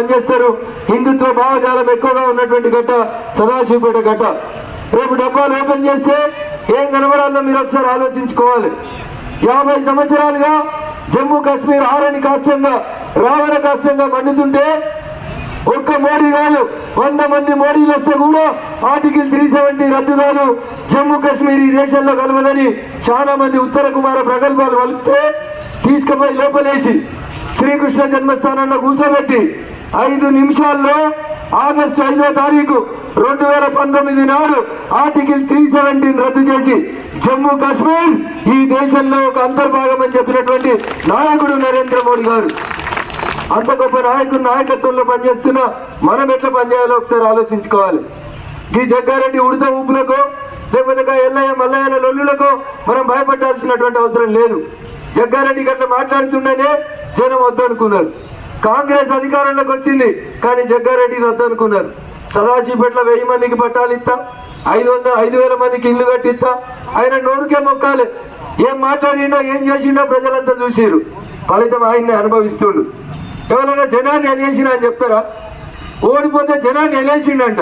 పనిచేస్తారు. హిందుత్వ భావజాలం ఎక్కువగా ఉన్నటువంటి గట్ట సదాశివపేట గట్ట రేపు డబ్బాలు ఓపెన్ చేస్తే ఏం కనబడాలో మీరు ఒకసారి ఆలోచించుకోవాలి. యాభై సంవత్సరాలుగా జమ్మూ కాశ్మీర్ ఆరని కాష్టంగా రావణ కాష్టంగా మండుతుంటే ఒక్క మోడీ కాదు వంద మంది మోడీలు వస్తే కూడా ఆర్టికల్ త్రీ సెవెంటీ రద్దు కాదు. జమ్మూ కాశ్మీర్ ఈ దేశంలో కలవదని చాలా మంది ఉత్తర కుమార ప్రగల్భాలు వలిపితే తీసుకుపోయి లోపలేసి శ్రీకృష్ణ జన్మస్థానంలో కూర్చోబెట్టి ఐదు నిమిషాల్లో ఆగస్టు ఐదో తారీఖు రెండు వేల పంతొమ్మిది నాడు ఆర్టికల్ త్రీ సెవెంటీన్ రద్దు చేసి జమ్మూ కాశ్మీర్ ఈ దేశంలో ఒక అంతర్భాగం అని చెప్పినటువంటి నాయకుడు నరేంద్ర మోడీ గారు. అంత గొప్ప నాయకుడు నాయకత్వంలో పనిచేస్తున్న మనం ఎట్లా పనిచేయాలో ఒకసారి ఆలోచించుకోవాలి. ఈ జగ్గారెడ్డి ఉడత ఊపులకు లేకపోతే ఎల్లయ్య మల్లయ్యల లొల్లులకు మనం భయపడాల్సినటువంటి అవసరం లేదు. జగ్గారెడ్డి గట్ల మాట్లాడుతుండేనే జనం వద్దనుకున్నారు. కాంగ్రెస్ అధికారంలోకి వచ్చింది కానీ జగ్గారెడ్డి వద్దనుకున్నారు సదాశివపేటలో వెయ్యి మందికి పట్టాలు ఇస్తా ఐదు వందల ఐదు వేల మందికి ఇల్లు కట్టిస్తా ఆయన నోరుకే మొక్కాలి. ఏం మాట్లాడిండో ఏం చేసిండో ప్రజలంతా చూసిరు ఫలితం ఆయన్ని అనుభవిస్తుండు. ఎవరైనా జనాన్ని అనేసిన అని చెప్తారా? ఓడిపోతే జనాన్ని అనేసిండంట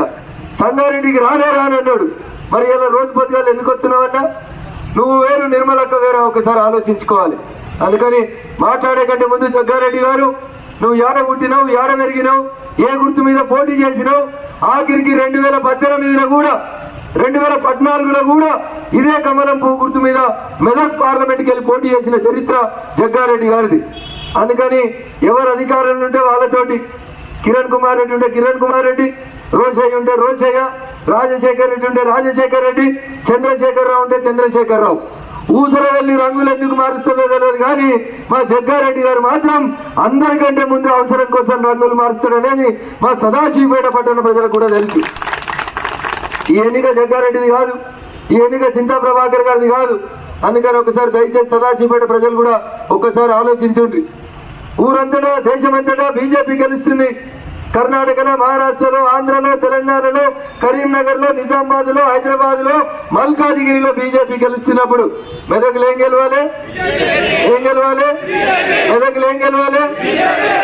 సంగారెడ్డికి రానే రానన్నాడు. మరి ఇలా రోజు పొద్దుగాలు ఎందుకు వస్తున్నావన్నా? నువ్వు వేరు నిర్మలక్క వేరే ఒకసారి ఆలోచించుకోవాలి. అందుకని మాట్లాడే కంటే ముందు జగ్గారెడ్డి గారు నువ్వు ఏడ పుట్టినావు ఏడ పెరిగినావు ఏ గుర్తు మీద పోటీ చేసినావు? ఆఖరికి రెండు వేల పద్దెనిమిదిలో కూడా రెండు వేల పద్నాలుగులో కూడా ఇదే కమలం పువ్వు గుర్తు మీద మెదక్ పార్లమెంట్కి వెళ్ళి పోటీ చేసిన చరిత్ర జగ్గారెడ్డి గారిది. అందుకని ఎవరు అధికారంలో ఉంటే వాళ్ళతోటి కిరణ్ కుమార్ రెడ్డి ఉంటే కిరణ్ కుమార్ రెడ్డి రోషయ్య ఉంటే రోషయ్య రాజశేఖర్ రెడ్డి ఉంటే రాజశేఖర్ రెడ్డి చంద్రశేఖర్ రావు ఉంటే చంద్రశేఖర్ రావు. ఊసర వెళ్ళి రంగులు ఎందుకు మారుస్తుందో తెలియదు కానీ మా జగ్గారెడ్డి గారు మాత్రం అందరికంటే ముందు అవసరం కోసం రంగులు మారుస్తాడనేది మా సదాశివపేట పట్టణ ప్రజలకు కూడా తెలుసు. ఈ ఎన్నిక జగ్గారెడ్డిది కాదు ఈ ఎన్నిక చింతా ప్రభాకర్ గారిది కాదు. అందుకని ఒకసారి దయచేసి సదాశివపేట ప్రజలు కూడా ఒక్కసారి ఆలోచించండి. ఊరంతటా దేశమంతటా బీజేపీ గెలుస్తుంది. కర్ణాటకలో మహారాష్ట్రలో ఆంధ్రలో తెలంగాణలో కరీంనగర్లో నిజామాబాద్లో హైదరాబాద్లో మల్కాజిగిరిలో బీజేపీ గెలుస్తున్నప్పుడు మెదకులు ఏం గెలవాలి? ఏం గెలవాలి? మెదకులు ఏం గెలవాలి?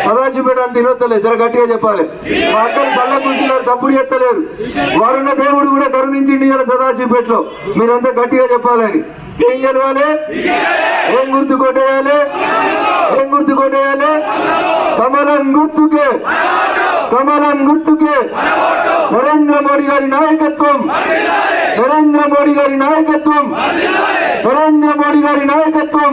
సదాశివపేట అంత తినొత్తలేదు జర గట్టిగా చెప్పాలి. మా అక్కలు పళ్ళ కూర్చున్నారు తప్పుడు ఎత్తలేరు వరుణ దేవుడు కూడా కరుణించిండి ఇలా సదాశివపేటలో. మీరంతా గట్టిగా చెప్పాలని. ఏం గెలవాలి? ఏం గుర్తు కొట్టేయాలి? ఏం గుర్తు కొట్టేయాలి? సమలం గుర్తుకే. కమలం గుర్తుకే నరేంద్ర మోడీ గారి నాయకత్వం నరేంద్ర మోడీ గారి నాయకత్వం నరేంద్ర మోడీ గారి నాయకత్వం